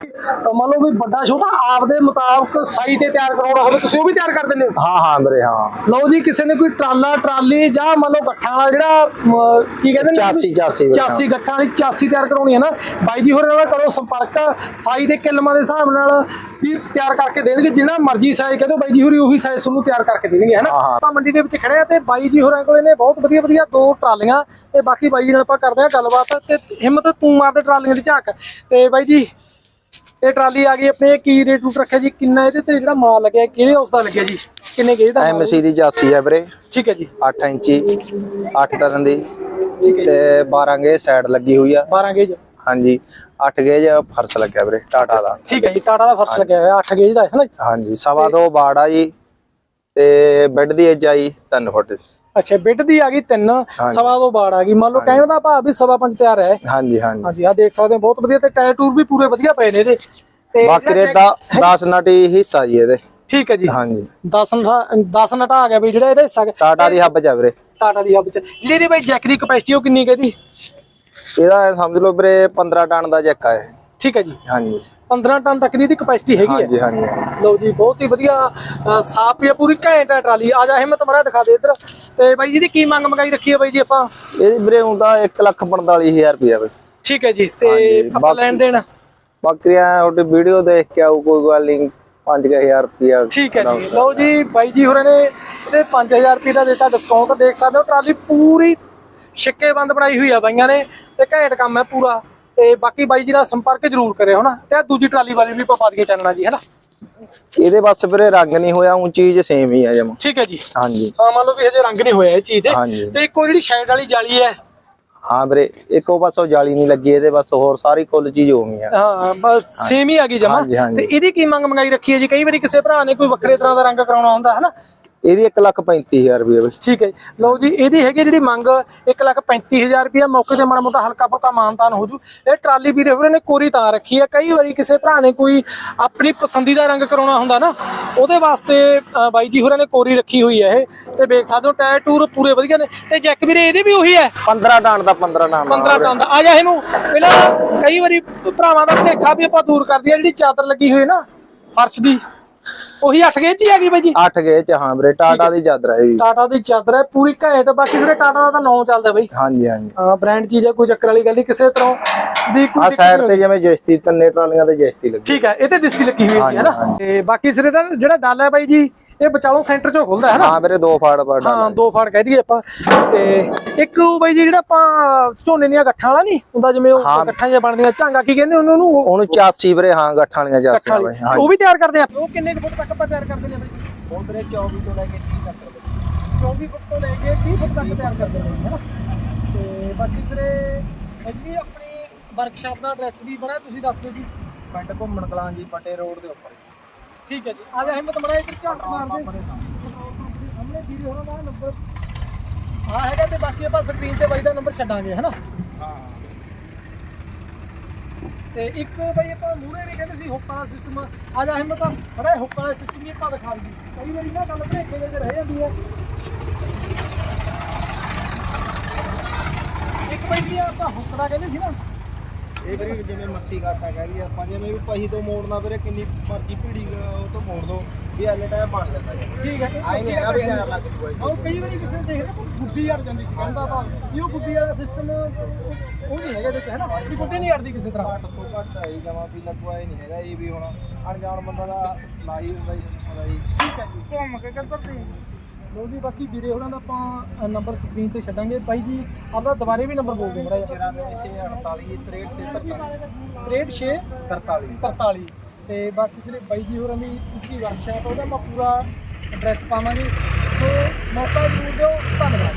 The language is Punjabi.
ਮੰਨ ਲਓ ਵੀ ਵੱਡਾ ਛੋਟਾ ਆਪਦੇ ਮੁਤਾਬਕ ਸਾਈ ਤੇ ਤਿਆਰ ਕਰਾਉਣਾ ਹੋਵੇ ਤੁਸੀਂ ਉਹ ਵੀ ਤਿਆਰ ਕਰ ਦਿੰਦੇ ਹੋ? ਹਾਂ ਹਾਂ ਵੀਰੇ ਹਾਂ। ਲਓ ਜੀ ਕਿਸੇ ਨੇ ਕੋਈ ਟਰਾਲਾ ਟਰਾਲੀ ਜਾਂ ਮੰਨ ਲਓ ਗੱਠਾਂ ਵਾਲਾ ਜਿਹੜਾ ਅਮ, ਕੀ ਕਹਿੰਦੇ ਨੇ ਚਾਸੀ- ਚਾਸੀ 84 ਗੱਠਾਂ ਵਾਲੀ ਚਾਸੀ ਤਿਆਰ ਕਰਾਉਣੀ ਹੈ ਨਾ। ਬਾਈ ਜੀ ਹੋਰਾਂ ਨਾਲ ਕਰੋ ਸੰਪਰਕ ਸਾਈ ਦੇ ਕਿਲਮਾਂ ਦੇ ਹਿਸਾਬ ਨਾਲ ਵੀ ਤਿਆਰ ਕਰਕੇ ਦੇਣਗੇ ਜਿਹੜਾ ਮਰਜ਼ੀ ਸਾਈਜ਼ ਕਹਿੰਦੇ ਬਾਈ ਜੀ ਹੋਰੀ ਉਹੀ ਸਾਈਜ਼ ਤੁਹਾਨੂੰ ਤਿਆਰ ਕਰਕੇ ਦੇਣਗੇ ਹੈ ਨਾ? ਹਾਂ, ਹਾਂ। ਆਪਾਂ ਮੰਡੀ ਦੇ ਵਿੱਚ ਖੜੇ ਆ ਤੇ ਬਾਈ ਜੀ ਹੋਰਾਂ ਕੋਲੇ ਨੇ ਬਹੁਤ ਵਧੀਆ ਵਧੀਆ ਦੋ ਟਰਾਲੀਆਂ ਤੇ ਬਾਕੀ ਬਾਈ ਜੀ ਨਾਲ ਆਪਾਂ ਕਰਦੇ ਆ ਗੱਲਬਾਤ ਤੇ ਹਿੰਮਤ ਤੂੰ ਮਾਰਦੇ ਟਰਾਲੀਆਂ ਦੀ ਝਾਕ। ਤੇ ਬਾਈ ਜੀ ਇਹ ਟਰਾਲੀ ਆ ਗਈ ਆਪਣੇ ਕੀ ਰੇਟ ਰੂਟ ਰੱਖਿਆ ਜੀ ਕਿੰਨਾ ਇਹਦੇ ਤੇ ਜਿਹੜਾ ਮਾਲ ਲੱਗਿਆ ਕਿਹੜੇ ਉਸ ਦਾ ਲੱਗਿਆ ਜੀ? ਕਿੰਨੇ ਗੇਜ ਦਾ? ਐਮਸੀ ਦੀ ਜਾਸੀ ਹੈ ਵੀਰੇ। ਠੀਕ ਹੈ ਜੀ। 8 ਇੰਚੀ 8 ਟਰਨ ਦੀ। ਤੇ 12 ਗੇ ਸਾਈਡ ਲੱਗੀ ਹੋਈ ਆ। 12 ਗੇਜ। ਹਾਂਜੀ 8 ਗੇਜ ਫਰਸ਼ ਲੱਗਿਆ ਵੀਰੇ ਟਾਟਾ ਦਾ। ਠੀਕ ਹੈ ਜੀ ਟਾਟਾ ਦਾ ਫਰਸ਼ ਲੱਗਿਆ ਹੋਇਆ 8 ਗੇਜ ਦਾ ਹੈ ਨਾ? ਹਾਂਜੀ ਸਵਾ ਦੋ ਬਾੜ ਆ ਜੀ ਤੇ ਬੈੱਡ ਦੀ ਐਜ ਆਈ 3 ਫੁੱਟ। ਅੱਛਾ ਬਿੱਡ ਦੀ ਆ ਗਈ 3 ਸਵਾ ਦੋ ਬਾੜ ਆ ਗਈ। ਮੰਨ ਲਓ ਕਹਿਣ ਦਾ ਭਾਵ ਵੀ ਸਵਾ ਪੰਜ ਤਿਆਰ ਹੈ। ਹਾਂਜੀ ਹਾਂਜੀ। ਹਾਂਜੀ ਆ ਦੇਖ ਸਕਦੇ ਹੋ ਬਹੁਤ ਵਧੀਆ ਤੇ ਟਾਇਰ ਟੂਰ ਵੀ ਪੂਰੇ ਵਧੀਆ ਪਏ ਨੇ ਇਹਦੇ। ਤੇ ਬਾਕੀ ਦੇ 10 ਨਟੀ ਹਿੱਸਾ ਜੀ ਇਹਦੇ। ਠੀਕ ਹੈ ਜੀ। ਹਾਂਜੀ। 10 10 ਨਟਾ ਆ ਗਿਆ ਵੀ ਜਿਹੜਾ ਇਹਦਾ ਹਿੱਸਾ। ਟਾਟਾ ਦੀ ਹੱਬ ਆ ਵੀਰੇ। ਟਾਟਾ ਦੀ ਹੱਬ ਚ। ਜਿਹੜੀ ਇਹਦੀ ਬਾਈ ਜੈਕ ਦੀ ਕਪੈਸਿਟੀ ਉਹ ਕਿੰਨੀ ਕਹਦੀ ਇਹਦਾ? ਸਮਝ ਲਓ ਵੀਰੇ 15 ਟਨ ਦਾ ਜੱਕਾ ਹੈ ਠੀਕ ਹੈ ਜੀ। ਹਾਂਜੀ। 15 ਟਨ ਤੱਕ ਦੀ ਇਹਦੀ ਕਪੈਸਿਟੀ ਹੈਗੀ ਹੈ। ਹਾਂਜੀ ਹਾਂਜੀ। ਲਓ ਜੀ ਬਹੁਤ ਹੀ ਵਧੀਆ ਸਾਫ਼ ਹੀ ਪੂਰੀ ਘੈਂਟ ਹੈ ਟਰਾਲੀ। ਆ ਜਾ ਹਿੰਮਤ ਮੜਾ ਦਿਖਾ ਦੇ ਇੱਧਰ। ਤੇ ਬਾਈ ਜੀ ਦੀ ਕੀ ਮੰਗ ਮੰਗਾਈ ਰੱਖੀ ਹੈ ਬਾਈ ਜੀ ਆਪਾਂ? ਇਹਦੀ ਵੀਰੇ ਹੁੰਦਾ 145000 ਰੁਪਇਆ ਬਈ। ਠੀਕ ਹੈ ਜੀ ਤੇ ਹਾਂਜੀ, ਆਪਾਂ ਬਾਕੀ- ਲੈਣ ਦੇਣ? ਬੱਕਰੀਆਂ ਤੁਹਾਡੀ ਵੀਡੀਓ ਦੇਖ ਕੇ ਆਊ ਕੋਈ ਗੱਲ ਨਹੀਂ 5000 ਰੁਪਇਆ ਠੀਕ ਹੈ ਜੀ। ਲਓ ਜੀ ਬਾਈ ਜੀ ਹੋਰਾਂ ਨੇ ਇਹਦੇ 5000 ਰੁਪਏ ਦਾ ਦਿੱਤਾ ਡਿਸਕਾਊਂਟ ਦੇਖ ਸਕਦੇ ਹੋ ਟਰਾਲੀ ਪੂਰੀ ਛਿੱਕੇ ਬੰਦ ਬਣਾਈ ਹੋਈ ਆ ਬਾਈਆਂ ਨੇ ਤੇ ਘੈਂਟ ਕੰਮ ਹੈ ਪੂਰਾ। ਤੇ ਬਾਕੀ ਬਾਈ ਜੀ ਨਾਲ ਸੰਪਰਕ ਜ਼ਰੂਰ ਕਰਿਓ ਹਨਾ? ਤੇ ਆਹ ਦੂਜੀ ਟਰਾਲੀ ਵਾਲੀ ਵੀ ਆਪਾਂ ਪਾ ਦਈਏ ਚਾਨਣਾ ਜੀ ਹਨਾ? ਇਹਦੇ ਬਸ ਵੀਰੇ ਰੰਗ ਨਹੀਂ ਹੋਇਆ ਉਹ ਚੀਜ਼ ਸੇਮ ਹੀ ਆ ਜਮ। ਠੀਕ ਹੈ ਜੀ। ਹਾਂਜੀ। ਹਾਂ ਮੰਨ ਲਓ ਵੀ ਹਜੇ ਰੰਗ ਨਹੀਂ ਹੋਇਆ ਇਹ ਚੀਜ਼। ਦੇ ਹਾਂਜੀ। ਤੇ ਇੱਕੋ ਜਿਹੜੀ ਸਾਈਡ ਵਾਲੀ ਜਾਲੀ ਹੈ। ਹਾਂ ਵੀਰੇ ਇੱਕੋ ਪਾਸੋਂ ਜਾਲੀ ਨਹੀਂ ਲੱਗੀ ਇਹਦੇ ਬਸ ਹੋਰ ਸਾਰੀ ਕੁੱਲ ਚੀਜ਼ ਹੋਣੀ ਆ ਹਾਂ ਬਸ ਸੇਮ ਹੀ ਆ ਗਈ ਜਮਾ। ਹਾਂਜੀ, ਹਾਂਜੀ। ਤੇ ਇਹਦੀ ਕੀ ਮੰਗ ਮੰਗਾਈ ਰੱਖੀ ਹੈ ਜੀ? ਕਈ ਵਾਰੀ ਕਿਸੇ ਭਰਾ ਨੇ ਕੋਈ ਵੱਖਰੇ ਤਰ੍ਹਾਂ ਦਾ ਰੰਗ ਕਰਾਉਣਾ ਹੁੰਦਾ ਹੈ ਨਾ ਇਹਦੀ 135000 ਰੁਪਇਆ ਬਈ। ਠੀਕ ਹੈ ਜੀ। ਲਓ ਜੀ ਇਹਦੀ ਹੈਗੀ ਜਿਹੜੀ ਮੰਗ 135000 ਰੁਪਏ ਮੌਕੇ ਤੇ ਮਾੜਾ ਮੋਟਾ ਹਲਕਾ ਫੁਲਕਾ ਮਾਨਤਾਨ ਹੋ ਜੂ। ਇਹ ਟਰਾਲੀ ਵੀਰੇ ਹੋਰਾਂ ਨੇ ਕੋਰੀ ਤਾਂ ਰੱਖੀ ਹੈ ਕਈ ਵਾਰੀ ਕਿਸੇ ਭਰਾ ਨੇ ਕੋਈ ਆਪਣੀ ਪਸੰਦੀਦਾ ਰੰਗ ਕਰਾਉਣਾ ਹੁੰਦਾ ਨਾ ਉਹਦੇ ਵਾਸਤੇ ਅ, ਬਾਈ ਜੀ ਹੋਰਾਂ ਨੇ ਕੋਰੀ ਰੱਖੀ ਹੋਈ ਹੈ ਇਹ। ਤੇ ਵੇਖ ਸਕਦੇ ਹੋ ਟਾਇਰ ਟੂਰ ਪੂਰੇ ਵਧੀਆ ਨੇ। ਤੇ ਜੈਕ ਵੀਰੇ ਇਹਦੇ ਵੀ ਉਹੀ ਹੈ 15 ਟਨ ਦਾ 15 ਟਨ 15 ਟਨ ਦਾ। ਆ ਜਾ ਇਹਨੂੰ। ਪਹਿਲਾਂ ਕਈ ਵਾਰੀ ਭਰਾਵਾਂ ਦਾ ਭੁਲੇਖਾ ਵੀ ਆਪਾਂ ਦੂਰ ਕਰ ਦਈਏ ਜਿਹੜੀ ਚਾਦਰ ਲੱਗੀ ਹੋਈ ਹੈ ਨਾ ਫਰਸ਼ ਦੀ। ਉਹੀ 8 ਗੇਜ ਹੀ ਆ ਗਈ ਬਾਈ ਜੀ? 8 ਗੇ ਚ ਹਾਂ ਵੀਰੇ ਟਾਟਾ ਦੀ ਚਾਦਰ ਹੈ ਜੀ। ਟਾਟਾ ਦੀ ਚਾਦਰ ਹੈ ਪੂਰੀ ਘੈਂਟ ਬਾਕੀ ਸਾਰੇ ਟਾਟਾ ਦਾ ਤਾਂ ਨਾਂ ਚੱਲਦਾ ਬਾਈ। ਹਾਂਜੀ ਹਾਂਜੀ। ਹਾਂ ਬ੍ਰਾਂਡ ਚੀਜ਼ ਹੈ ਕੋਈ ਚੱਕਰ ਵਾਲੀ ਗੱਲ ਨਹੀਂ ਕਿਸੇ ਤਰ੍ਹਾਂ ਦੀ ਕੋਈ ਆ ਸਾਈਡ ਤੇ ਜਿਵੇਂ ਜੈਸਤੀ ਤੰਨੇ ਟਰਾਲੀਆਂ ਤੇ ਜੈਸਤੀ ਲੱਗੀ। ਠੀਕ ਹੈ ਇਹ ਤੇ ਦਿਸਦੀ ਲੱਗੀ ਹੋਈ ਹੈ ਨਾ। ਤੇ ਬਾਕੀ ਸਿਰੇ ਦਾ ਜਿਹੜਾ ਡੱਲ ਹੈ ਬਾਈ ਜੀ ਇਹ ਬਚਾਲੋ ਸੈਂਟਰ ਚੋਂ ਖੁੱਲਦਾ ਹੈ ਨਾ? ਹਾਂ ਵੀਰੇ ਦੋ ਫਾੜ ਪਾ ਹਾਂ ਦੋ ਫਾੜ ਕਹਿ ਦਈਏ ਆਪਾਂ। ਤੇ ਇੱਕ ਉਹ ਬਾਈ ਜੀ ਜਿਹੜਾ ਆਪਾਂ ਝੋਨੇ ਦੀਆਂ ਗੱਠਾਂ ਵਾਲਾ ਨਹੀਂ ਹੁੰਦਾ ਜਿਵੇਂ ਉਹ। ਗੱਠਾਂ ਜਿਹੀਆਂ ਬਣਦੀਆਂ ਝਾਂਗਾ ਕੀ ਕਹਿੰਦੇ ਉਹਨਾਂ ਨੂੰ ਉਹ ਉਹਨੂੰ 84 ਵੀਰੇ ਹਾਂ ਗੱਠਾਂ ਵਾਲੀਆਂ ਵਾਲੀ। ਬਈ ਹਾਂ। ਉਹ ਵੀ ਤਿਆਰ ਕਰਦੇ ਆ ਉਹ ਕਿੰਨੇ ਕੁ ਫੁੱਟ ਤੱਕ ਆਪਾਂ ਤਿਆਰ ਕਰਦੇ ਨੇ ਬਾਈ? ਉਹ ਵੀਰੇ 24 ਤੋਂ ਲੈ ਕੇ 30 ਤੱਕ 24 ਫੁੱਟ ਤੋਂ ਲੈ ਕੇ 30 ਫੁੱਟ ਤੱਕ ਤਿਆਰ ਕਰਦੇ ਨੇ ਹੈ ਨਾ? ਤੇ ਬਾਕੀ ਸਿਰੇ ਅੱਗੇ ਆਪਣੀ ਵਰਕਸ਼ਾਪ ਦਾ ਐਡਰੈਸ ਵੀ ਬਣਾ ਤੁਸੀਂ ਦੱਸ ਦਿਓ ਜੀ। ਪਿੰਡ ਘੁੰਮਣ ਕਲਾਂ ਜੀ ਪੱਟੇ ਰੋਡ ਦੇ ਉੱਪਰ। ਠੀਕ ਹੈ ਜੀ। ਆ ਜਾ ਹਿੰਮਤ ਮੜਾ ਇੱਧਰ ਝਾਟ ਮਾਰ ਸਾਹਮਣੇ ਵੀਰੇ ਹੋਣਾ ਦਾ। ਨੰਬਰ ਹਾਂ, ਹੈਗਾ ਤੇ ਬਾਕੀ ਆਪਾਂ ਸਕਰੀਨ ਤੇ ਬਾਈ ਦਾ ਨੰਬਰ ਛੱਡਾਂਗੇ, ਹੈਨਾ? ਹਾਂ ਤੇ ਇੱਕ ਬਾਈ ਆਪਾਂ ਮੂਹਰੇ ਵੀ ਕਹਿੰਦੇ ਸੀ, ਹੁੱਕ ਵਾਲਾ ਸਿਸਟਮ ਆ। ਜਾ ਹਿੰਮਤ ਬੜਾ ਹੁੱਕ ਵਾਲਾ ਸਿਸਟਮ ਵੀ ਆਪਾਂ ਦਿਖਾ ਦਈਏ। ਕਈ ਵਾਰੀ ਨਾ ਗੱਲ ਭੇਖੇ ਦੇ ਰਹਿ ਜਾਂਦੀ ਹੈ ਇੱਕ ਬਾਈ ਆਪਾਂ ਹੁੱਕ ਦਾ ਕਹਿੰਦੇ ਸੀ ਨਾ ਇਹ ਵੀਰੇ ਜਿਵੇਂ ਮੱਸੀ ਘਾਟਾ ਕਹਿ ਰਹੀ ਆਪਾਂ ਜਿਵੇਂ ਵੀ ਪਹੀ ਤੋਂ ਮੋੜਨਾ ਵੀਰੇ ਕਿੰਨੀ ਮਰਜ਼ੀ ਭੀੜੀ ਉਹ ਤੋਂ ਮੋੜ ਦੋ ਵੀ ਐਨੇ ਟਾਈਮ ਬਣ ਜਾਂਦਾ ਜੀ। ਠੀਕ ਹੈ ਆਈ ਨਹੀਂ ਹੈਗਾ ਵੀ ਜ਼ਿਆਦਾ ਲੱਗ ਜੂਗਾ ਜੀ ਉਹ ਕਈ ਵਾਰੀ ਕਿਸੇ ਦੇਖਦੇ ਗੁੱਡੀ ਅੜ ਜਾਂਦੀ ਸੀ ਕਹਿੰਦਾ ਭਾਵ ਵੀ ਉਹ ਗੁੱਡੀ ਵਾਲਾ ਸਿਸਟਮ ਉਹ ਨਹੀਂ ਹੈਗਾ ਇਹਦੇ ਚ ਹੈ ਨਾ? ਵੀ ਗੁੱਡੀ ਨਹੀਂ ਅੜਦੀ ਕਿਸੇ ਤਰ੍ਹਾਂ। ਘੱਟ ਤੋਂ ਘੱਟ ਆਈ ਜਮਾ ਵੀ ਲੱਗਵਾ ਹੀ ਨਹੀਂ ਹੈਗਾ ਇਹ ਵੀ ਹੁਣ। ਅਣਜਾਣ ਬੰਦਾ ਦਾ ਲਾਈ ਹੁੰਦਾ ਜੀ। ਠੀਕ ਹੈ ਜੀ ਘੁੰਮ ਕੇ ਕਿੱਧਰ ਤੇ ਲੋ ਜੀ, ਬਾਕੀ ਵੀਰੇ ਉਹਨਾਂ ਦਾ ਆਪਾਂ ਨੰਬਰ ਸਕਰੀਨ ਤੇ ਛੱਡਾਂਗੇ। ਬਾਈ ਜੀ, ਆਪਦਾ ਦੁਬਾਰੇ ਵੀ ਨੰਬਰ ਬੋਲ ਦਿਓ ਮੜਾ 94 ਸੇ 48 63 6 43 43 ਤੇ ਬਾਕੀ ਜਿਹੜੇ ਬਾਈ ਜੀ ਹੋਰਾਂ ਦੀ ਉੱਚੀ ਵਰਕਸ਼ਾਪ ਉਹਦਾ ਮੈਂ ਪੂਰਾ ਐਡਰੈਸ ਪਾਵਾਂਗੇ। ਸੋ ਮੌਕਾ ਜ਼ਰੂਰ ਦਿਓ, ਧੰਨਵਾਦ।